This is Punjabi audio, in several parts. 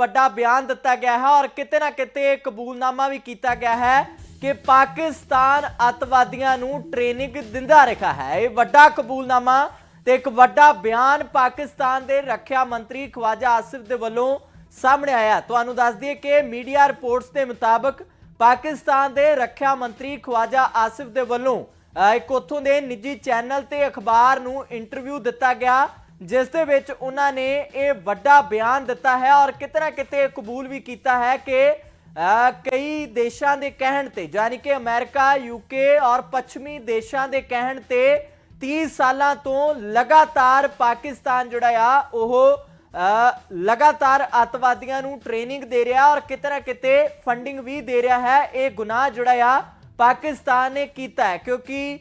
ਵੱਡਾ ਬਿਆਨ ਦਿੱਤਾ ਗਿਆ ਹੈ ਔਰ ਕਿਤੇ ਨਾ ਕਿਤੇ ਕਬੂਲਨਾਮਾ ਵੀ ਕੀਤਾ ਗਿਆ ਹੈ ਕਿ ਪਾਕਿਸਤਾਨ ਅੱਤਵਾਦੀਆਂ ਨੂੰ ਟ੍ਰੇਨਿੰਗ ਦਿੰਦਾ ਰਿਹਾ ਹੈ। ਇਹ ਵੱਡਾ ਕਬੂਲਨਾਮਾ ਤੇ ਇੱਕ ਵੱਡਾ ਬਿਆਨ ਪਾਕਿਸਤਾਨ ਦੇ ਰੱਖਿਆ ਮੰਤਰੀ ਖਵਾਜਾ ਆਸਿਫ ਦੇ ਵੱਲੋਂ ਸਾਹਮਣੇ ਆਇਆ। ਤੁਹਾਨੂੰ ਦੱਸ ਦਈਏ ਕਿ ਮੀਡੀਆ ਰਿਪੋਰਟਸ ਦੇ ਮੁਤਾਬਕ ਪਾਕਿਸਤਾਨ ਦੇ ਰੱਖਿਆ ਮੰਤਰੀ ਖਵਾਜਾ ਆਸਿਫ ਦੇ ਵੱਲੋਂ ਅਹ, ਇੱਕ ਉੱਥੋਂ ਦੇ ਨਿੱਜੀ ਚੈਨਲ ਤੇ ਅਖਬਾਰ ਨੂੰ ਇੰਟਰਵਿਊ ਦਿੱਤਾ ਗਿਆ ਜਿਸ ਦੇ ਵਿੱਚ ਉਹਨਾਂ ਨੇ ਇਹ ਵੱਡਾ ਬਿਆਨ ਦਿੱਤਾ ਹੈ ਔਰ ਕਿਤੇ ਨਾ ਕਿਤੇ ਕਬੂਲ ਵੀ ਕੀਤਾ ਹੈ ਕਿ ਕਈ ਦੇਸ਼ਾਂ ਦੇ ਕਹਿਣ ਤੇ, ਯਾਨੀ ਕਿ ਅਮਰੀਕਾ ਯੂਕੇ ਔਰ ਪੱਛਮੀ ਦੇਸ਼ਾਂ ਦੇ ਕਹਿਣ ਤੇ 30 ਸਾਲਾਂ ਤੋਂ ਲਗਾਤਾਰ ਪਾਕਿਸਤਾਨ ਜਿਹੜਾ ਆ, ਉਹ ਲਗਾਤਾਰ ਅੱਤਵਾਦੀਆਂ ਨੂੰ ਟ੍ਰੇਨਿੰਗ ਦੇ ਰਿਹਾ ਔਰ ਕਿਤੇ ਨਾ ਕਿਤੇ ਫੰਡਿੰਗ ਵੀ ਦੇ ਰਿਹਾ ਹੈ। ਇਹ ਗੁਨਾਹ ਜਿਹੜਾ ਆ ਪਾਕਿਸਤਾਨ ਨੇ ਕੀਤਾ ਹੈ, ਕਿਉਂਕਿ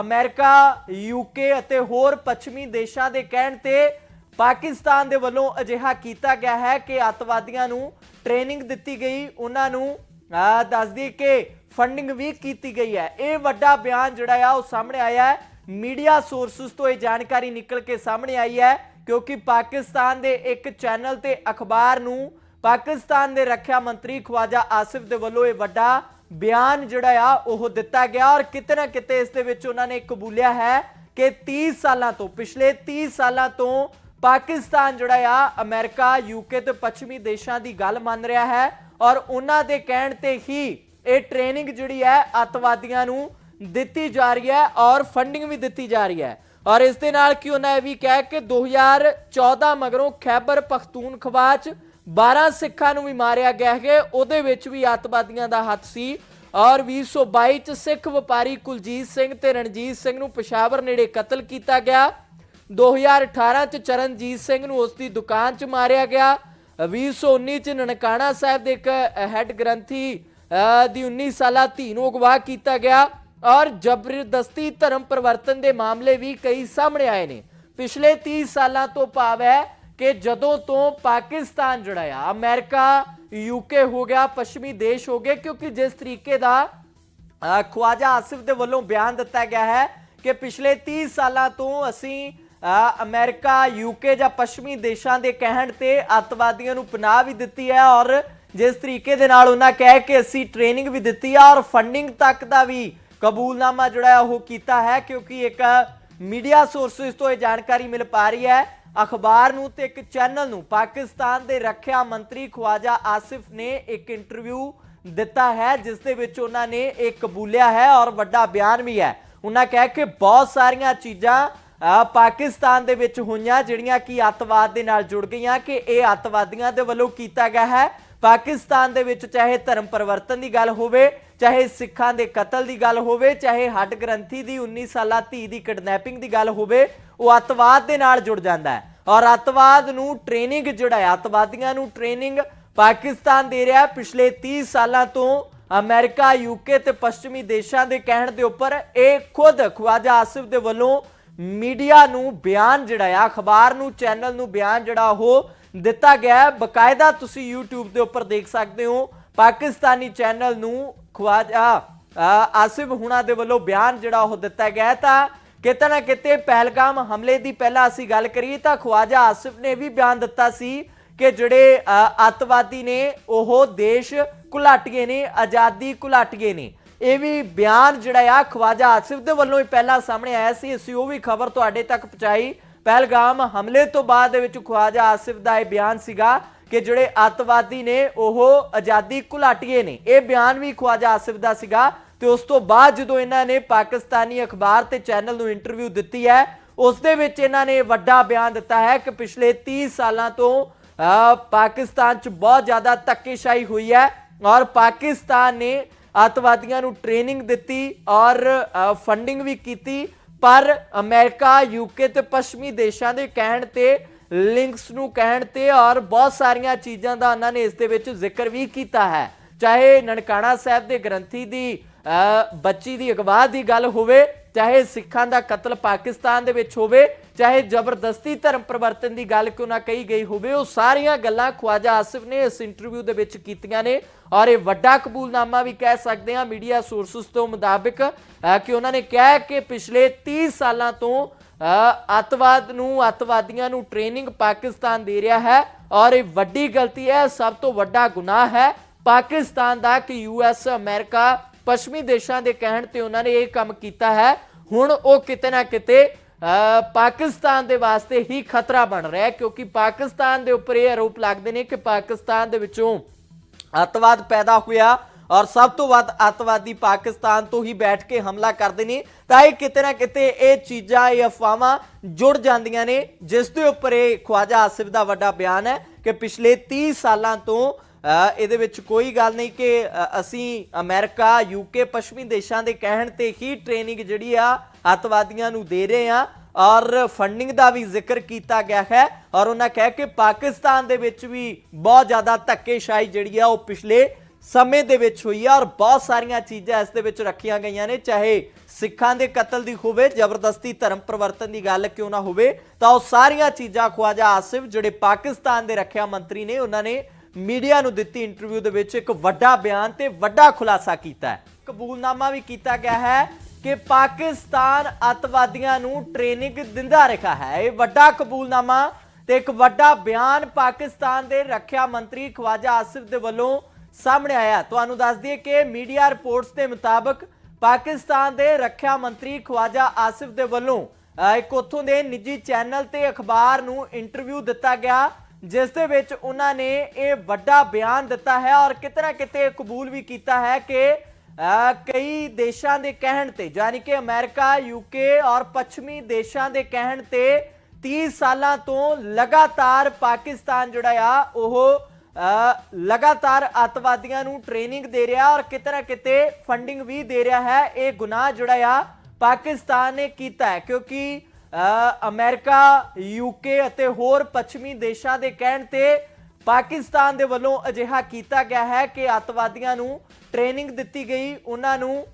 ਅਮਰੀਕਾ ਯੂਕੇ ਅਤੇ ਹੋਰ ਪੱਛਮੀ ਦੇਸ਼ਾਂ ਦੇ ਕਹਿਣ ਤੇ ਪਾਕਿਸਤਾਨ ਦੇ ਵੱਲੋਂ ਅਜਿਹਾ ਕੀਤਾ ਗਿਆ ਹੈ ਕਿ ਅੱਤਵਾਦੀਆਂ ਨੂੰ ਟ੍ਰੇਨਿੰਗ ਦਿੱਤੀ ਗਈ, ਉਹਨਾਂ ਨੂੰ ਦੱਸਦੀ ਕਿ ਫੰਡਿੰਗ ਵੀ ਕੀਤੀ ਗਈ ਹੈ। ਇਹ ਵੱਡਾ ਬਿਆਨ ਜਿਹੜਾ ਆ, ਉਹ ਸਾਹਮਣੇ ਆਇਆ ਹੈ। ਮੀਡੀਆ ਸੋਰਸਸ ਤੋਂ ਇਹ ਜਾਣਕਾਰੀ ਨਿਕਲ ਕੇ ਸਾਹਮਣੇ ਆਈ ਹੈ, ਕਿਉਂਕਿ ਪਾਕਿਸਤਾਨ ਦੇ ਇੱਕ ਚੈਨਲ ਤੇ ਅਖਬਾਰ ਨੂੰ ਪਾਕਿਸਤਾਨ ਦੇ ਰੱਖਿਆ ਮੰਤਰੀ ਖਵਾਜਾ ਆਸਿਫ ਦੇ ਵੱਲੋਂ ਇਹ ਵੱਡਾ ਬਿਆਨ ਜਿਹੜਾ ਆ, ਉਹ ਦਿੱਤਾ ਗਿਆ ਔਰ ਕਿਤੇ ਨਾ ਕਿਤੇ ਇਸ ਦੇ ਵਿੱਚ ਉਹਨਾਂ ਨੇ ਕਬੂਲਿਆ ਹੈ ਕਿ 30 ਸਾਲਾਂ ਤੋਂ, ਪਿਛਲੇ 30 ਸਾਲਾਂ ਤੋਂ ਪਾਕਿਸਤਾਨ ਜਿਹੜਾ ਆ, ਅਮਰੀਕਾ ਯੂਕੇ ਤੇ ਪੱਛਮੀ ਦੇਸ਼ਾਂ ਦੀ ਗੱਲ ਮੰਨ ਰਿਹਾ ਹੈ ਔਰ ਉਹਨਾਂ ਦੇ ਕਹਿਣ ਤੇ ਹੀ ਇਹ ਟ੍ਰੇਨਿੰਗ ਜਿਹੜੀ ਹੈ ਅੱਤਵਾਦੀਆਂ ਨੂੰ ਦਿੱਤੀ ਜਾ ਰਹੀ ਹੈ ਔਰ ਫੰਡਿੰਗ ਵੀ ਦਿੱਤੀ ਜਾ ਰਹੀ ਹੈ। ਔਰ ਇਸ ਦੇ ਨਾਲ ਕੀ ਉਹਨਾਂ ਇਹ ਵੀ ਕਿਹਾ ਕਿ 2014 ਮਗਰੋਂ ਖੈਬਰ ਪਖਤੂਨਖਵਾ ਚ 12 ਸਿੱਖਾਂ ਨੂੰ ਵੀ ਮਾਰਿਆ ਗਿਆ ਹੈ ਉਹਦੇ ਵਿੱਚ ਵੀ ਅੱਤਵਾਦੀਆਂ ਦਾ ਹੱਥ ਸੀ। ਔਰ 2022 ਚ ਸਿੱਖ ਵਪਾਰੀ ਕੁਲਜੀਤ ਸਿੰਘ ਤੇ ਰਣਜੀਤ ਸਿੰਘ ਨੂੰ ਪਸ਼ਾਵਰ ਨੇੜੇ ਕਤਲ ਕੀਤਾ ਗਿਆ। 2018 ਚ ਚਰਨਜੀਤ ਸਿੰਘ ਨੂੰ ਉਸ ਦੀ ਦੁਕਾਨ 'ਚ ਮਾਰਿਆ ਗਿਆ। 2019 ਚ ਨਨਕਾਣਾ ਸਾਹਿਬ ਦੇ ਇੱਕ ਹੈੱਡ ਗ੍ਰੰਥੀ ਅਹ, ਦੀ 19 ਸਾਲਾ ਧੀ ਨੂੰ ਅਗਵਾ ਕੀਤਾ ਗਿਆ। ਔਰ ਜ਼ਬਰਦਸਤੀ ਧਰਮ ਪਰਿਵਰਤਨ ਦੇ ਮਾਮਲੇ ਵੀ ਕਈ ਸਾਹਮਣੇ ਆਏ ਨੇ। ਪਿਛਲੇ 30 ਸਾਲਾਂ ਤੋਂ ਭਾਵ ਹੈ ਕਿ ਜਦੋਂ ਤੋਂ ਪਾਕਿਸਤਾਨ ਜਿਹੜਾ ਆ ਅਮਰੀਕਾ ਯੂਕੇ ਹੋ ਗਿਆ ਪੱਛਮੀ ਦੇਸ਼ ਹੋ ਗਏ ਕਿਉਂਕਿ ਜਿਸ ਤਰੀਕੇ ਦਾ ਖਵਾਜਾ ਆਸਿਫ ਦੇ ਵੱਲੋਂ ਬਿਆਨ ਦਿੱਤਾ ਗਿਆ ਹੈ ਕਿ ਪਿਛਲੇ 30 ਸਾਲਾਂ ਤੋਂ ਅਸੀਂ ਅ, ਅਮਰੀਕਾ ਯੂਕੇ ਜਾਂ ਪੱਛਮੀ ਦੇਸ਼ਾਂ ਦੇ ਕਹਿਣ ਤੇ ਅੱਤਵਾਦੀਆਂ ਨੂੰ ਪਨਾਹ ਵੀ ਦਿੱਤੀ ਹੈ ਔਰ ਜਿਸ ਤਰੀਕੇ ਦੇ ਨਾਲ ਉਹਨਾਂ ਕਹਿ ਕਿ ਅਸੀਂ ਟ੍ਰੇਨਿੰਗ ਵੀ ਦਿੱਤੀ ਆ ਔਰ ਫੰਡਿੰਗ ਤੱਕ ਦਾ ਵੀ ਕਬੂਲਨਾਮਾ ਜਿਹੜਾ ਹੈ ਉਹ ਕੀਤਾ ਹੈ ਕਿਉਂਕਿ ਇੱਕ ਮੀਡੀਆ ਸੋਰਸਸ ਤੋਂ ਇਹ ਜਾਣਕਾਰੀ ਮਿਲ ਪਾ ਰਹੀ ਹੈ ਅਖਬਾਰ ਨੂੰ ਤੇ ਇੱਕ ਚੈਨਲ ਨੂੰ ਪਾਕਿਸਤਾਨ ਦੇ ਰੱਖਿਆ ਮੰਤਰੀ ਖਵਾਜਾ ਆਸਿਫ ਨੇ ਇੱਕ ਇੰਟਰਵਿਊ ਦਿੱਤਾ ਹੈ, ਜਿਸ ਦੇ ਵਿੱਚ ਉਹਨਾਂ ਨੇ ਇਹ ਕਬੂਲਿਆ ਹੈ ਔਰ ਵੱਡਾ ਬਿਆਨ ਵੀ ਹੈ। ਉਹਨਾਂ ਕਹਿ ਕਿ ਬਹੁਤ ਸਾਰੀਆਂ ਚੀਜ਼ਾਂ ਪਾਕਿਸਤਾਨ ਦੇ ਵਿੱਚ ਹੋਈਆਂ, ਜਿਹੜੀਆਂ ਕਿ ਅੱਤਵਾਦ ਦੇ ਨਾਲ ਜੁੜ ਗਈਆਂ ਕਿ ਇਹ ਅੱਤਵਾਦੀਆਂ ਦੇ ਵੱਲੋਂ ਕੀਤਾ ਗਿਆ ਹੈ। ਪਾਕਿਸਤਾਨ ਦੇ ਵਿੱਚ ਚਾਹੇ ਧਰਮ ਪਰਿਵਰਤਨ ਦੀ ਗੱਲ ਹੋਵੇ ਚਾਹੇ ਸਿੱਖਾਂ ਦੇ ਕਤਲ ਦੀ ਗੱਲ ਹੋਵੇ, ਚਾਹੇ ਹੱਡ ਗ੍ਰੰਥੀ ਦੀ 19 ਸਾਲਾ ਧੀ ਦੀ ਕਿਡਨੈਪਿੰਗ ਦੀ ਗੱਲ ਹੋਵੇ, ਉਹ ਅੱਤਵਾਦ ਦੇ ਨਾਲ ਜੁੜ ਜਾਂਦਾ ਹੈ। ਔਰ ਅੱਤਵਾਦ ਨੂੰ ਟ੍ਰੇਨਿੰਗ ਜਿਹੜਾ ਹੈ, ਅੱਤਵਾਦੀਆਂ ਨੂੰ ਟ੍ਰੇਨਿੰਗ ਪਾਕਿਸਤਾਨ ਦੇ ਰਿਹਾ ਪਿਛਲੇ 30 ਸਾਲਾਂ ਤੋਂ ਅਮਰੀਕਾ ਯੂਕੇ ਤੇ ਪੱਛਮੀ ਦੇਸ਼ਾਂ ਦੇ ਕਹਿਣ ਦੇ ਉੱਪਰ ਇਹ ਖੁਦ ਖਵਾਜਾ ਆਸਿਫ ਦੇ ਵੱਲੋਂ ਮੀਡੀਆ ਨੂੰ ਬਿਆਨ ਜਿਹੜਾ ਆ ਅਖਬਾਰ ਨੂੰ, ਚੈਨਲ ਨੂੰ ਬਿਆਨ ਜਿਹੜਾ ਉਹ ਦਿੱਤਾ ਗਿਆ ਹੈ। ਬਕਾਇਦਾ ਤੁਸੀਂ YouTube ਦੇ ਉੱਪਰ ਦੇਖ ਸਕਦੇ ਹੋ। ਪਾਕਿਸਤਾਨੀ ਚੈਨਲ ਨੂੰ ਖਵਾਜਾ ਅ, ਆਸਿਫ ਹੁਣਾ ਦੇ ਵੱਲੋਂ ਬਿਆਨ ਜਿਹੜਾ ਉਹ ਦਿੱਤਾ ਗਿਆ ਤਾਂ ਕਿਤੇ ਨਾ ਕਿਤੇ ਪਹਿਲਗਾਮ ਹਮਲੇ ਦੀ ਪਹਿਲਾਂ ਅਸੀਂ ਗੱਲ ਕਰੀਏ ਤਾਂ ਖਵਾਜਾ ਆਸਿਫ ਨੇ ਵੀ ਬਿਆਨ ਦਿੱਤਾ ਸੀ ਕਿ ਜਿਹੜੇ ਅੱਤਵਾਦੀ ਨੇ ਉਹ ਦੇਸ਼ ਘੁਲਾਟੀਏ ਨੇ ਆਜ਼ਾਦੀ ਘੁਲਾਟੀਏ ਨੇ। ਇਹ ਵੀ ਬਿਆਨ ਜਿਹੜਾ ਆ ਖਵਾਜਾ ਆਸਿਫ ਦੇ ਵੱਲੋਂ ਹੀ ਪਹਿਲਾਂ ਸਾਹਮਣੇ ਆਇਆ ਸੀ। ਅਸੀਂ ਉਹ ਵੀ ਖਬਰ ਤੁਹਾਡੇ ਤੱਕ ਪਹੁੰਚਾਈ। ਪਹਿਲਗਾਮ ਹਮਲੇ ਤੋਂ ਬਾਅਦ ਦੇ ਵਿੱਚ ਖਵਾਜਾ ਆਸਿਫ ਦਾ ਇਹ ਬਿਆਨ ਸੀਗਾ ਕਿ ਜਿਹੜੇ ਅੱਤਵਾਦੀ ਨੇ, ਉਹ ਆਜ਼ਾਦੀ ਘੁਲਾਟੀਏ ਨੇ। ਇਹ ਬਿਆਨ ਵੀ ਖਵਾਜਾ ਆਸਿਫ ਦਾ ਸੀਗਾ ਤੇ ਉਸ ਤੋਂ ਬਾਅਦ ਜਦੋਂ ਇਹਨਾਂ ਨੇ ਪਾਕਿਸਤਾਨੀ ਅਖਬਾਰ ਤੇ ਚੈਨਲ ਨੂੰ ਇੰਟਰਵਿਊ ਦਿੱਤੀ ਹੈ, ਉਸ ਦੇ ਵਿੱਚ ਇਹਨਾਂ ਨੇ ਵੱਡਾ ਬਿਆਨ ਦਿੱਤਾ ਹੈ ਕਿ ਪਿਛਲੇ 30 ਸਾਲਾਂ ਤੋਂ ਪਾਕਿਸਤਾਨ 'ਚ ਬਹੁਤ ਜ਼ਿਆਦਾ ਧੱਕੇਸ਼ਾਹੀ ਹੋਈ ਹੈ ਔਰ ਪਾਕਿਸਤਾਨ ਨੇ ਅੱਤਵਾਦੀਆਂ ਨੂੰ ਟ੍ਰੇਨਿੰਗ ਦਿੱਤੀ ਔਰ ਫੰਡਿੰਗ ਵੀ ਕੀਤੀ। ਪਰ ਅਮਰੀਕਾ ਯੂਕੇ ਤੇ ਪੱਛਮੀ ਦੇਸ਼ਾਂ ਦੇ ਕਹਿਣ ਤੇ ਲਿੰਕਸ ਨੂੰ ਕਹਿਣ ਤੇ ਔਰ ਬਹੁਤ ਸਾਰੀਆਂ ਚੀਜ਼ਾਂ ਦਾ ਉਹਨਾਂ ਨੇ ਇਸ ਦੇ ਵਿੱਚ ਜ਼ਿਕਰ ਵੀ ਕੀਤਾ ਹੈ। ਚਾਹੇ ਨਨਕਾਣਾ ਸਾਹਿਬ ਦੇ ਗ੍ਰੰਥੀ ਦੀ ਬੱਚੀ ਦੀ ਅਗਵਾ ਦੀ ਗੱਲ ਹੋਵੇ, ਚਾਹੇ ਸਿੱਖਾਂ ਦਾ ਕਤਲ ਪਾਕਿਸਤਾਨ ਦੇ ਵਿੱਚ ਹੋਵੇ, ਚਾਹੇ ਜ਼ਬਰਦਸਤੀ ਧਰਮ ਪਰਿਵਰਤਨ ਦੀ ਗੱਲ ਕਿਉਂ ਨਾ ਕਹੀ ਗਈ ਹੋਵੇ, ਉਹ ਸਾਰੀਆਂ ਗੱਲਾਂ ਖਵਾਜਾ ਆਸਿਫ ਨੇ ਇਸ ਇੰਟਰਵਿਊ ਦੇ ਵਿੱਚ ਕੀਤੀਆਂ ਨੇ ਔਰ ਇਹ ਵੱਡਾ ਕਬੂਲਨਾਮਾ ਵੀ ਕਹਿ ਸਕਦੇ ਹਾਂ ਮੀਡੀਆ ਸੋਰਸਸ ਤੋਂ ਮੁਤਾਬਿਕ ਕਿ ਉਹਨਾਂ ਨੇ ਕਿਹਾ ਕਿ ਪਿਛਲੇ 30 ਸਾਲਾਂ ਤੋਂ ਅੱਤਵਾਦ ਨੂੰ ਅੱਤਵਾਦੀਆਂ ਨੂੰ ਟ੍ਰੇਨਿੰਗ ਪਾਕਿਸਤਾਨ ਦੇ ਰਿਹਾ ਹੈ ਔਰ ਇਹ ਵੱਡੀ ਗਲਤੀ ਹੈ ਸਭ ਤੋਂ ਵੱਡਾ ਗੁਨਾਹ ਹੈ ਪਾਕਿਸਤਾਨ ਦਾ ਕਿ ਯੂਐਸ ਅਮਰੀਕਾ ਪੱਛਮੀ ਦੇਸ਼ਾਂ ਦੇ ਕਹਿਣ ਤੇ ਉਹਨਾਂ ਨੇ ਇਹ ਕੰਮ ਕੀਤਾ ਹੈ। ਹੁਣ ਉਹ ਕਿਤੇ ਨਾ ਕਿਤੇ ਅ, ਪਾਕਿਸਤਾਨ ਦੇ ਵਾਸਤੇ ਹੀ ਖਤਰਾ ਬਣ ਰਿਹਾ ਹੈ ਕਿਉਂਕਿ ਪਾਕਿਸਤਾਨ ਦੇ ਉੱਪਰ ਇਹ ਆਰੋਪ ਲੱਗਦੇ ਨੇ ਕਿ ਪਾਕਿਸਤਾਨ ਦੇ ਵਿੱਚੋਂ ਅੱਤਵਾਦ ਪੈਦਾ ਹੋਇਆ ਔਰ ਸਭ ਤੋਂ ਵੱਧ ਅੱਤਵਾਦੀ ਪਾਕਿਸਤਾਨ ਤੋਂ ਹੀ ਬੈਠ ਕੇ ਹਮਲਾ ਕਰਦੇ ਨੇ, ਤਾਂ ਇਹ ਕਿਤੇ ਨਾ ਕਿਤੇ ਇਹ ਚੀਜ਼ਾਂ, ਇਹ ਅਫਵਾਹਾਂ ਜੁੜ ਜਾਂਦੀਆਂ ਨੇ, ਜਿਸ ਦੇ ਉੱਪਰ ਇਹ ਖਵਾਜਾ ਆਸਿਫ ਦਾ ਵੱਡਾ ਬਿਆਨ ਹੈ ਕਿ ਪਿਛਲੇ 30 ਸਾਲਾਂ ਤੋਂ ਇਹਦੇ ਵਿੱਚ ਕੋਈ ਗੱਲ ਨਹੀਂ ਕਿ ਅਸੀਂ ਅਮਰੀਕਾ ਯੂਕੇ ਪੱਛਮੀ ਦੇਸ਼ਾਂ ਦੇ ਕਹਿਣ ਤੇ ਹੀ ਟ੍ਰੇਨਿੰਗ ਜਿਹੜੀ ਆ, ਅੱਤਵਾਦੀਆਂ ਨੂੰ ਦੇ ਰਹੇ ਆ ਔਰ ਫੰਡਿੰਗ ਦਾ ਵੀ ਜ਼ਿਕਰ ਕੀਤਾ ਗਿਆ ਹੈ ਔਰ ਉਹਨਾਂ ਕਹਿ ਕਿ ਪਾਕਿਸਤਾਨ ਦੇ ਵਿੱਚ ਵੀ ਬਹੁਤ ਜ਼ਿਆਦਾ ਧੱਕੇਸ਼ਾਹੀ ਜਿਹੜੀ ਆ ਉਹ ਪਿਛਲੇ ਸਮੇਂ ਦੇ ਵਿੱਚ ਹੋਈ ਆ ਔਰ ਬਹੁਤ ਸਾਰੀਆਂ ਚੀਜ਼ਾਂ ਇਸ ਦੇ ਵਿੱਚ ਰੱਖੀਆਂ ਗਈਆਂ ਨੇ, ਚਾਹੇ ਸਿੱਖਾਂ ਦੇ ਕਤਲ ਦੀ ਹੋਵੇ, ਜ਼ਬਰਦਸਤੀ ਧਰਮ ਪਰਿਵਰਤਨ ਦੀ ਗੱਲ ਕਿਉਂ ਨਾ ਹੋਵੇ, ਤਾਂ ਉਹ ਸਾਰੀਆਂ ਚੀਜ਼ਾਂ ਖਵਾਜਾ ਆਸਿਫ, ਜਿਹੜੇ ਪਾਕਿਸਤਾਨ ਦੇ ਰੱਖਿਆ ਮੰਤਰੀ ਨੇ, ਉਹਨਾਂ ਨੇ ਮੀਡੀਆ ਨੂੰ ਦਿੱਤੀ ਇੰਟਰਵਿਊ ਦੇ ਵਿੱਚ ਇੱਕ ਵੱਡਾ ਬਿਆਨ ਤੇ ਵੱਡਾ ਖੁਲਾਸਾ ਕੀਤਾ ਹੈ। ਕਬੂਲਨਾਮਾ ਵੀ ਕੀਤਾ ਗਿਆ ਹੈ ਕਿ ਪਾਕਿਸਤਾਨ ਅੱਤਵਾਦੀਆਂ ਨੂੰ ਟ੍ਰੇਨਿੰਗ ਦਿੰਦਾ ਰਿਹਾ ਹੈ। ਇਹ ਵੱਡਾ ਕਬੂਲਨਾਮਾ ਤੇ ਇੱਕ ਵੱਡਾ ਬਿਆਨ ਪਾਕਿਸਤਾਨ ਦੇ ਰੱਖਿਆ ਮੰਤਰੀ ਖਵਾਜਾ ਆਸਿਫ ਦੇ ਵੱਲੋਂ ਸਾਹਮਣੇ ਆਇਆ। ਤੁਹਾਨੂੰ ਦੱਸ ਦਈਏ ਕਿ ਮੀਡੀਆ ਰਿਪੋਰਟਸ ਦੇ ਮੁਤਾਬਕ ਪਾਕਿਸਤਾਨ ਦੇ ਰੱਖਿਆ ਮੰਤਰੀ ਖਵਾਜਾ ਆਸਿਫ ਦੇ ਵੱਲੋਂ ਇੱਕ ਉੱਥੋਂ ਦੇ ਨਿੱਜੀ ਚੈਨਲ ਤੇ ਅਖਬਾਰ ਨੂੰ ਇੰਟਰਵਿਊ ਦਿੱਤਾ ਗਿਆ, ਜਿਸ ਦੇ ਵਿੱਚ ਉਹਨਾਂ ਨੇ ਇਹ ਵੱਡਾ ਬਿਆਨ ਦਿੱਤਾ ਹੈ ਔਰ ਕਿਤੇ ਨਾ ਕਿਤੇ ਕਬੂਲ ਵੀ ਕੀਤਾ ਹੈ ਕਿ ਕਈ ਦੇਸ਼ਾਂ ਦੇ ਕਹਿਣ ਤੇ, ਯਾਨੀ ਕਿ ਅਮਰੀਕਾ ਯੂਕੇ ਔਰ ਪੱਛਮੀ ਦੇਸ਼ਾਂ ਦੇ ਕਹਿਣ ਤੇ 30 ਸਾਲਾਂ ਤੋਂ ਲਗਾਤਾਰ ਪਾਕਿਸਤਾਨ ਜਿਹੜਾ ਆ, ਉਹ ਲਗਾਤਾਰ ਅੱਤਵਾਦੀਆਂ ਨੂੰ ਟ੍ਰੇਨਿੰਗ ਦੇ ਰਿਹਾ ਔਰ ਕਿਤੇ ਨਾ ਕਿਤੇ ਫੰਡਿੰਗ ਵੀ ਦੇ ਰਿਹਾ ਹੈ। ਇਹ ਗੁਨਾਹ ਜਿਹੜਾ ਆ ਪਾਕਿਸਤਾਨ ਨੇ ਕੀਤਾ ਹੈ ਕਿਉਂਕਿ ਅ, ਅਮਰੀਕਾ ਯੂਕੇ ਅਤੇ ਹੋਰ ਪੱਛਮੀ ਦੇਸ਼ਾਂ ਦੇ ਕਹਿਣ ਤੇ ਪਾਕਿਸਤਾਨ ਦੇ ਵੱਲੋਂ ਅਜਿਹਾ ਕੀਤਾ ਗਿਆ ਹੈ ਕਿ ਅੱਤਵਾਦੀਆਂ ਨੂੰ ਟ੍ਰੇਨਿੰਗ ਦਿੱਤੀ ਗਈ। ਉਹਨਾਂ ਨੂੰ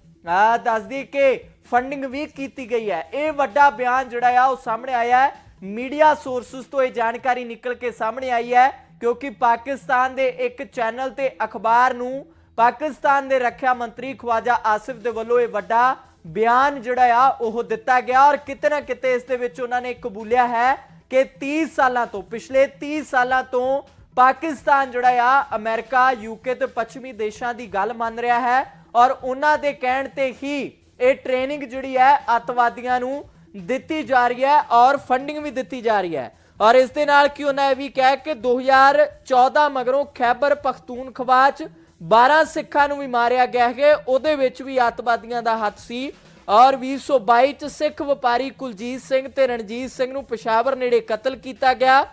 ਦੱਸਦੀ ਕਿ ਫੰਡਿੰਗ ਵੀ ਕੀਤੀ ਗਈ ਹੈ। ਇਹ ਵੱਡਾ ਬਿਆਨ ਜਿਹੜਾ ਆ ਉਹ ਸਾਹਮਣੇ ਆਇਆ ਹੈ। ਮੀਡੀਆ ਸੋਰਸਸ ਤੋਂ ਇਹ ਜਾਣਕਾਰੀ ਨਿਕਲ ਕੇ ਸਾਹਮਣੇ ਆਈ ਹੈ। ਕਿਉਂਕਿ ਪਾਕਿਸਤਾਨ ਦੇ ਇੱਕ ਚੈਨਲ ਤੇ ਅਖਬਾਰ ਨੂੰ ਪਾਕਿਸਤਾਨ ਦੇ ਰੱਖਿਆ ਮੰਤਰੀ ਖਵਾਜਾ ਆਸਿਫ ਦੇ ਵੱਲੋਂ ਇਹ ਵੱਡਾ ਬਿਆਨ ਜਿਹੜਾ ਆ, ਉਹ ਦਿੱਤਾ ਗਿਆ ਔਰ ਕਿਤੇ ਨਾ ਕਿਤੇ ਇਸ ਦੇ ਵਿੱਚ ਉਹਨਾਂ ਨੇ ਕਬੂਲਿਆ ਹੈ ਕਿ 30 ਸਾਲਾਂ ਤੋਂ, ਪਿਛਲੇ 30 ਸਾਲਾਂ ਤੋਂ ਪਾਕਿਸਤਾਨ ਜਿਹੜਾ ਆ, ਅਮਰੀਕਾ ਯੂਕੇ ਤੇ ਪੱਛਮੀ ਦੇਸ਼ਾਂ ਦੀ ਗੱਲ ਮੰਨ ਰਿਹਾ ਹੈ ਔਰ ਉਹਨਾਂ ਦੇ ਕਹਿਣ ਤੇ ਹੀ ਇਹ ਟ੍ਰੇਨਿੰਗ ਜਿਹੜੀ ਹੈ, ਅੱਤਵਾਦੀਆਂ ਨੂੰ ਦਿੱਤੀ ਜਾ ਰਹੀ ਹੈ ਔਰ ਫੰਡਿੰਗ ਵੀ ਦਿੱਤੀ ਜਾ ਰਹੀ ਹੈ। ਔਰ ਇਸ ਦੇ ਨਾਲ ਕੀ ਉਹਨਾਂ ਇਹ ਵੀ ਕਹਿ ਕਿ 2014 ਮਗਰੋਂ ਖੈਬਰ ਪਖਤੂਨਖਵਾ ਚ 12 ਸਿੱਖਾਂ ਨੂੰ ਵੀ ਮਾਰਿਆ ਗਿਆ ਹੈ ਉਹਦੇ ਵਿੱਚ ਵੀ ਅੱਤਵਾਦੀਆਂ ਦਾ ਹੱਥ ਸੀ। ਔਰ 2022 ਚ ਸਿੱਖ ਵਪਾਰੀ ਕੁਲਜੀਤ ਸਿੰਘ ਤੇ ਰਣਜੀਤ ਸਿੰਘ ਨੂੰ ਪਸ਼ਾਵਰ ਨੇੜੇ ਕਤਲ ਕੀਤਾ ਗਿਆ।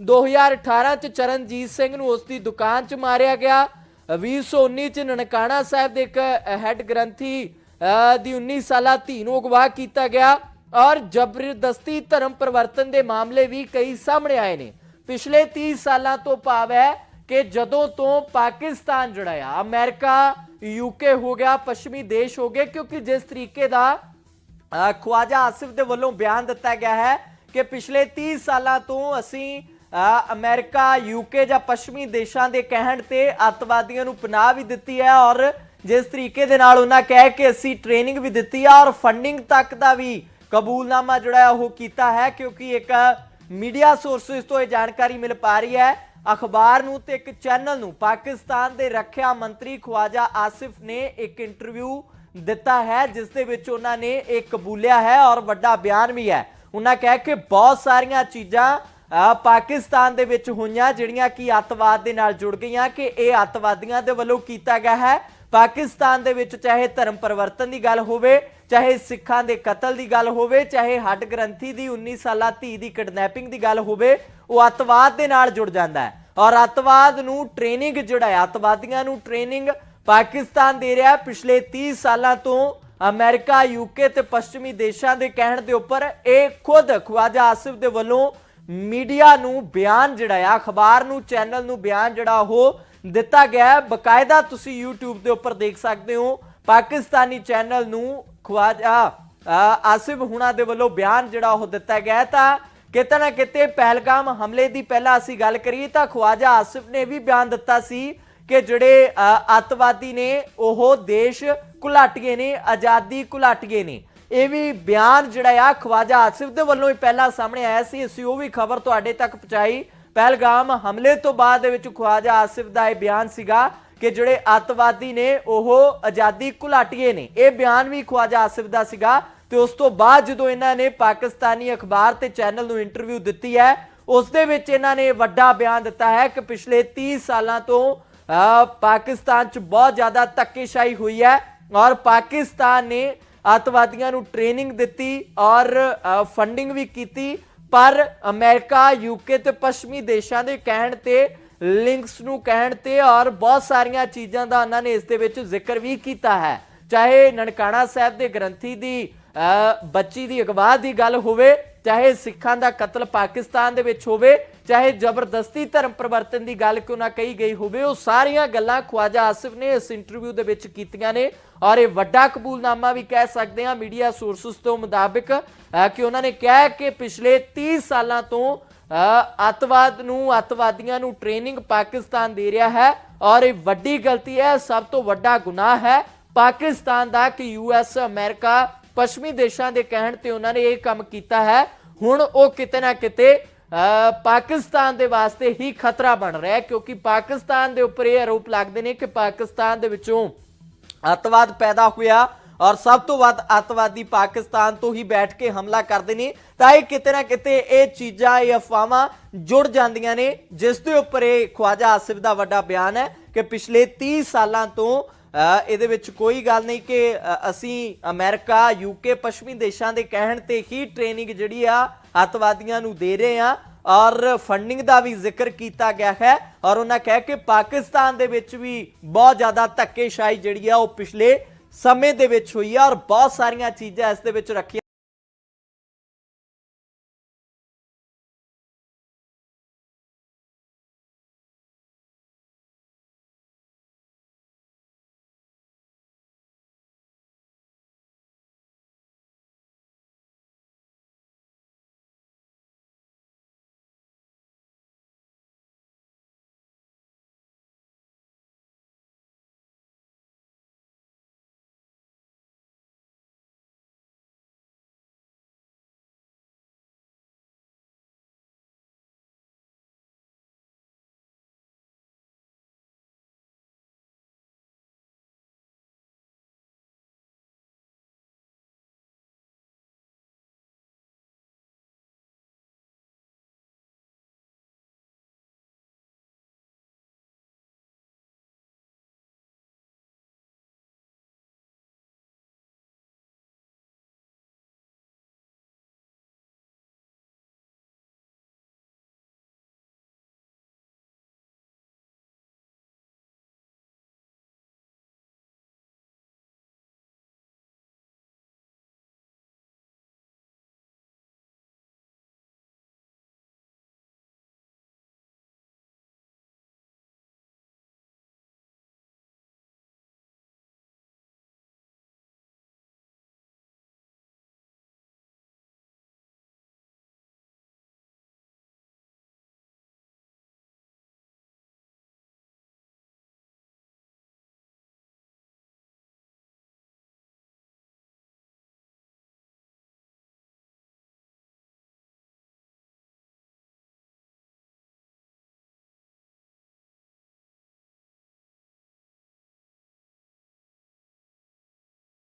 2018 ਚ ਚਰਨਜੀਤ ਸਿੰਘ ਨੂੰ ਉਸ ਦੀ ਦੁਕਾਨ 'ਚ ਮਾਰਿਆ ਗਿਆ। 2019 ਚ ਨਨਕਾਣਾ ਸਾਹਿਬ ਦੇ ਇੱਕ ਹੈੱਡ ਗ੍ਰੰਥੀ ਦੀ 19 ਸਾਲਾ ਧੀ ਨੂੰ ਅਗਵਾ ਕੀਤਾ ਗਿਆ। ਔਰ ਜ਼ਬਰਦਸਤੀ ਧਰਮ ਪਰਿਵਰਤਨ ਦੇ ਮਾਮਲੇ ਵੀ ਕਈ ਸਾਹਮਣੇ ਆਏ ਨੇ। ਪਿਛਲੇ 30 ਸਾਲਾਂ ਤੋਂ ਭਾਵ ਹੈ ਕਿ ਜਦੋਂ ਤੋਂ ਪਾਕਿਸਤਾਨ ਜਿਹੜਾ ਆ ਅਮਰੀਕਾ ਯੂਕੇ ਹੋ ਗਿਆ ਪੱਛਮੀ ਦੇਸ਼ ਹੋ ਗਏ ਕਿਉਂਕਿ ਜਿਸ ਤਰੀਕੇ ਦਾ ਖਵਾਜਾ ਆਸਿਫ ਦੇ ਵੱਲੋਂ ਬਿਆਨ ਦਿੱਤਾ ਗਿਆ ਹੈ ਕਿ ਪਿਛਲੇ 30 ਸਾਲਾਂ ਤੋਂ ਅਸੀਂ ਅ, ਅਮਰੀਕਾ ਯੂਕੇ ਜਾਂ ਪੱਛਮੀ ਦੇਸ਼ਾਂ ਦੇ ਕਹਿਣ ਤੇ ਅੱਤਵਾਦੀਆਂ ਨੂੰ ਪਨਾਹ ਵੀ ਦਿੱਤੀ ਹੈ ਔਰ ਜਿਸ ਤਰੀਕੇ ਦੇ ਨਾਲ ਉਹਨਾਂ ਕਹਿ ਕਿ ਅਸੀਂ ਟ੍ਰੇਨਿੰਗ ਵੀ ਦਿੱਤੀ ਆ ਔਰ ਫੰਡਿੰਗ ਤੱਕ ਦਾ ਵੀ ਕਬੂਲਨਾਮਾ ਜਿਹੜਾ ਉਹ ਕੀਤਾ ਹੈ ਕਿਉਂਕਿ ਇੱਕ ਮੀਡੀਆ ਸੋਰਸਸ ਤੋਂ ਇਹ ਜਾਣਕਾਰੀ ਮਿਲ ਪਾ ਰਹੀ ਹੈ। ਅਖਬਾਰ ਨੂੰ ਤੇ ਇੱਕ ਚੈਨਲ ਨੂੰ ਪਾਕਿਸਤਾਨ ਦੇ ਰੱਖਿਆ ਮੰਤਰੀ ਖਵਾਜਾ ਆਸਿਫ ਨੇ ਇੱਕ ਇੰਟਰਵਿਊ ਦਿੱਤਾ ਹੈ, ਜਿਸ ਦੇ ਵਿੱਚ ਉਹਨਾਂ ਨੇ ਇਹ ਕਬੂਲਿਆ ਹੈ ਔਰ ਵੱਡਾ ਬਿਆਨ ਵੀ ਹੈ। ਉਹਨਾਂ ਕਹਿ ਕਿ ਬਹੁਤ ਸਾਰੀਆਂ ਚੀਜ਼ਾਂ ਪਾਕਿਸਤਾਨ ਦੇ ਵਿੱਚ ਹੋਈਆਂ ਜਿਹੜੀਆਂ ਕਿ ਅੱਤਵਾਦ ਦੇ ਨਾਲ ਜੁੜ ਗਈਆਂ ਕਿ ਇਹ ਅੱਤਵਾਦੀਆਂ ਦੇ ਵੱਲੋਂ ਕੀਤਾ ਗਿਆ ਹੈ। ਪਾਕਿਸਤਾਨ ਦੇ ਵਿੱਚ ਚਾਹੇ ਧਰਮ ਪਰਿਵਰਤਨ ਦੀ ਗੱਲ ਹੋਵੇ ਚਾਹੇ ਸਿੱਖਾਂ ਦੇ ਕਤਲ ਦੀ ਗੱਲ ਹੋਵੇ, ਚਾਹੇ ਹੱਡ ਗ੍ਰੰਥੀ ਦੀ 19 ਸਾਲਾ ਧੀ ਦੀ ਕਿਡਨੈਪਿੰਗ ਦੀ ਗੱਲ ਹੋਵੇ, ਉਹ ਅੱਤਵਾਦ ਦੇ ਨਾਲ ਜੁੜ ਜਾਂਦਾ ਹੈ। ਔਰ ਅੱਤਵਾਦ ਨੂੰ ਟ੍ਰੇਨਿੰਗ ਜਿਹੜਾ ਹੈ, ਅੱਤਵਾਦੀਆਂ ਨੂੰ ਟ੍ਰੇਨਿੰਗ ਪਾਕਿਸਤਾਨ ਦੇ ਰਿਹਾ ਪਿਛਲੇ 30 ਸਾਲਾਂ ਤੋਂ ਅਮਰੀਕਾ, ਯੂਕੇ ਤੇ ਪੱਛਮੀ ਦੇਸ਼ਾਂ ਦੇ ਕਹਿਣ ਦੇ ਉੱਪਰ ਇਹ ਖੁਦ ਖਵਾਜਾ ਆਸਿਫ ਦੇ ਵੱਲੋਂ ਮੀਡੀਆ ਨੂੰ ਬਿਆਨ ਜਿਹੜਾ ਆ ਅਖਬਾਰ ਨੂੰ, ਚੈਨਲ ਨੂੰ ਬਿਆਨ ਜਿਹੜਾ ਉਹ ਦਿੱਤਾ ਗਿਆ ਹੈ। ਬਕਾਇਦਾ ਤੁਸੀਂ YouTube ਦੇ ਉੱਪਰ ਦੇਖ ਸਕਦੇ ਹੋ। ਪਾਕਿਸਤਾਨੀ ਚੈਨਲ ਨੂੰ ਖਵਾਜਾ ਆਸਿਫ ਹੁਣਾ ਦੇ ਵੱਲੋਂ ਬਿਆਨ ਜਿਹੜਾ ਉਹ ਦਿੱਤਾ ਗਿਆ ਤਾਂ ਕਿਤੇ ਨਾ ਕਿਤੇ ਪਹਿਲਗਾਮ ਹਮਲੇ ਦੀ ਪਹਿਲਾਂ ਅਸੀਂ ਗੱਲ ਕਰੀਏ ਤਾਂ ਖਵਾਜਾ ਆਸਿਫ ਨੇ ਵੀ ਬਿਆਨ ਦਿੱਤਾ ਸੀ ਕਿ ਜਿਹੜੇ ਅ, ਅੱਤਵਾਦੀ ਨੇ ਉਹ ਦੇਸ਼ ਘੁਲਾਟੀਏ ਨੇ ਆਜ਼ਾਦੀ ਘੁਲਾਟੀਏ ਨੇ। ਇਹ ਵੀ ਬਿਆਨ ਜਿਹੜਾ ਆ ਖਵਾਜਾ ਆਸਿਫ ਦੇ ਵੱਲੋਂ ਹੀ ਪਹਿਲਾਂ ਸਾਹਮਣੇ ਆਇਆ ਸੀ। ਅਸੀਂ ਉਹ ਵੀ ਖਬਰ ਤੁਹਾਡੇ ਤੱਕ ਪਹੁੰਚਾਈ। ਪਹਿਲਗਾਮ ਹਮਲੇ ਤੋਂ ਬਾਅਦ ਦੇ ਵਿੱਚ ਖਵਾਜਾ ਆਸਿਫ ਦਾ ਇਹ ਬਿਆਨ ਸੀਗਾ। ਕਿ ਜਿਹੜੇ ਅੱਤਵਾਦੀ ਨੇ, ਉਹ ਆਜ਼ਾਦੀ ਘੁਲਾਟੀਏ ਨੇ। ਇਹ ਬਿਆਨ ਵੀ ਖਵਾਜਾ ਆਸਿਫ ਦਾ ਸੀਗਾ ਤੇ ਉਸ ਤੋਂ ਬਾਅਦ ਜਦੋਂ ਇਹਨਾਂ ਨੇ ਪਾਕਿਸਤਾਨੀ ਅਖਬਾਰ ਤੇ ਚੈਨਲ ਨੂੰ ਇੰਟਰਵਿਊ ਦਿੱਤੀ ਹੈ, ਉਸ ਦੇ ਵਿੱਚ ਇਹਨਾਂ ਨੇ ਵੱਡਾ ਬਿਆਨ ਦਿੱਤਾ ਹੈ ਕਿ ਪਿਛਲੇ 30 ਸਾਲਾਂ ਤੋਂ ਪਾਕਿਸਤਾਨ 'ਚ ਬਹੁਤ ਜ਼ਿਆਦਾ ਧੱਕੇਸ਼ਾਹੀ ਹੋਈ ਹੈ ਔਰ ਪਾਕਿਸਤਾਨ ਨੇ ਅੱਤਵਾਦੀਆਂ ਨੂੰ ਟ੍ਰੇਨਿੰਗ ਦਿੱਤੀ ਔਰ ਫੰਡਿੰਗ ਵੀ ਕੀਤੀ। ਪਰ ਅਮਰੀਕਾ ਯੂਕੇ ਤੇ ਪੱਛਮੀ ਦੇਸ਼ਾਂ ਦੇ ਕਹਿਣ ਤੇ ਲਿੰਕਸ ਨੂੰ ਕਹਿਣ ਤੇ ਔਰ ਬਹੁਤ ਸਾਰੀਆਂ ਚੀਜ਼ਾਂ ਦਾ ਉਹਨਾਂ ਨੇ ਇਸ ਦੇ ਵਿੱਚ ਜ਼ਿਕਰ ਵੀ ਕੀਤਾ ਹੈ। ਚਾਹੇ ਨਨਕਾਣਾ ਸਾਹਿਬ ਦੇ ਗ੍ਰੰਥੀ ਦੀ ਬੱਚੀ ਦੀ ਅਗਵਾ ਦੀ ਗੱਲ ਹੋਵੇ, ਚਾਹੇ ਸਿੱਖਾਂ ਦਾ ਕਤਲ ਪਾਕਿਸਤਾਨ ਦੇ ਵਿੱਚ ਹੋਵੇ, ਚਾਹੇ ਜ਼ਬਰਦਸਤੀ ਧਰਮ ਪਰਿਵਰਤਨ ਦੀ ਗੱਲ ਕਿਉਂ ਨਾ ਕਹੀ ਗਈ ਹੋਵੇ, ਉਹ ਸਾਰੀਆਂ ਗੱਲਾਂ ਖਵਾਜਾ ਆਸਿਫ ਨੇ ਇਸ ਇੰਟਰਵਿਊ ਦੇ ਵਿੱਚ ਕੀਤੀਆਂ ਨੇ ਔਰ ਇਹ ਵੱਡਾ ਕਬੂਲਨਾਮਾ ਵੀ ਕਹਿ ਸਕਦੇ ਹਾਂ ਮੀਡੀਆ ਸੋਰਸਸ ਤੋਂ ਮੁਤਾਬਿਕ ਕਿ ਉਹਨਾਂ ਨੇ ਕਿਹਾ ਕਿ ਪਿਛਲੇ 30 ਸਾਲਾਂ ਤੋਂ ਅੱਤਵਾਦ ਨੂੰ ਅੱਤਵਾਦੀਆਂ ਨੂੰ ਟ੍ਰੇਨਿੰਗ ਪਾਕਿਸਤਾਨ ਦੇ ਰਿਹਾ ਹੈ ਔਰ ਇਹ ਵੱਡੀ ਗਲਤੀ ਹੈ ਸਭ ਤੋਂ ਵੱਡਾ ਗੁਨਾਹ ਹੈ। ਪਾਕਿਸਤਾਨ ਦਾ ਕਿ ਯੂਐਸ ਅਮਰੀਕਾ ਪੱਛਮੀ ਦੇਸ਼ਾਂ ਦੇ ਕਹਿਣ ਤੇ ਉਹਨਾਂ ਨੇ ਇਹ ਕੰਮ ਕੀਤਾ ਹੈ। ਹੁਣ ਉਹ ਕਿਤੇ ਨਾ ਕਿਤੇ ਅਹ, ਪਾਕਿਸਤਾਨ ਦੇ ਵਾਸਤੇ ਹੀ ਖਤਰਾ ਬਣ ਰਿਹਾ ਹੈ ਕਿਉਂਕਿ ਪਾਕਿਸਤਾਨ ਦੇ ਉੱਪਰ ਇਹ ਆਰੋਪ ਲੱਗਦੇ ਨੇ ਕਿ ਪਾਕਿਸਤਾਨ ਦੇ ਵਿੱਚੋਂ ਅੱਤਵਾਦ ਪੈਦਾ ਹੋਇਆ ਔਰ ਸਭ ਤੋਂ ਵੱਧ ਅੱਤਵਾਦੀ ਪਾਕਿਸਤਾਨ ਤੋਂ ਹੀ ਬੈਠ ਕੇ ਹਮਲਾ ਕਰਦੇ ਨੇ, ਤਾਂ ਇਹ ਕਿਤੇ ਨਾ ਕਿਤੇ ਇਹ ਚੀਜ਼ਾਂ, ਇਹ ਅਫਵਾਹਾਂ ਜੁੜ ਜਾਂਦੀਆਂ ਨੇ, ਜਿਸ ਦੇ ਉੱਪਰ ਇਹ ਖਵਾਜਾ ਆਸਿਫ ਦਾ ਵੱਡਾ ਬਿਆਨ ਹੈ ਕਿ ਪਿਛਲੇ 30 ਸਾਲਾਂ ਤੋਂ ਇਹਦੇ ਵਿੱਚ ਕੋਈ ਗੱਲ ਨਹੀਂ ਕਿ ਅਸੀਂ ਅਮਰੀਕਾ ਯੂਕੇ ਪੱਛਮੀ ਦੇਸ਼ਾਂ ਦੇ ਕਹਿਣ ਤੇ ਹੀ ਟ੍ਰੇਨਿੰਗ ਜਿਹੜੀ ਆ ਅੱਤਵਾਦੀਆਂ ਨੂੰ ਦੇ ਰਹੇ ਆ ਔਰ ਫੰਡਿੰਗ ਦਾ ਵੀ ਜ਼ਿਕਰ ਕੀਤਾ ਗਿਆ ਹੈ ਔਰ ਉਹਨਾਂ ਕਹਿ ਕਿ ਪਾਕਿਸਤਾਨ ਦੇ ਵਿੱਚ ਵੀ ਬਹੁਤ ਜ਼ਿਆਦਾ ਧੱਕੇਸ਼ਾਹੀ ਜਿਹੜੀ ਆ ਉਹ ਪਿਛਲੇ ਸਮੇਂ ਦੇ ਵਿੱਚ ਹੋਈ ਆ ਔਰ ਬਹੁਤ ਸਾਰੀਆਂ ਚੀਜ਼ਾਂ ਇਸ ਦੇ ਵਿੱਚ ਰੱਖੀਆਂ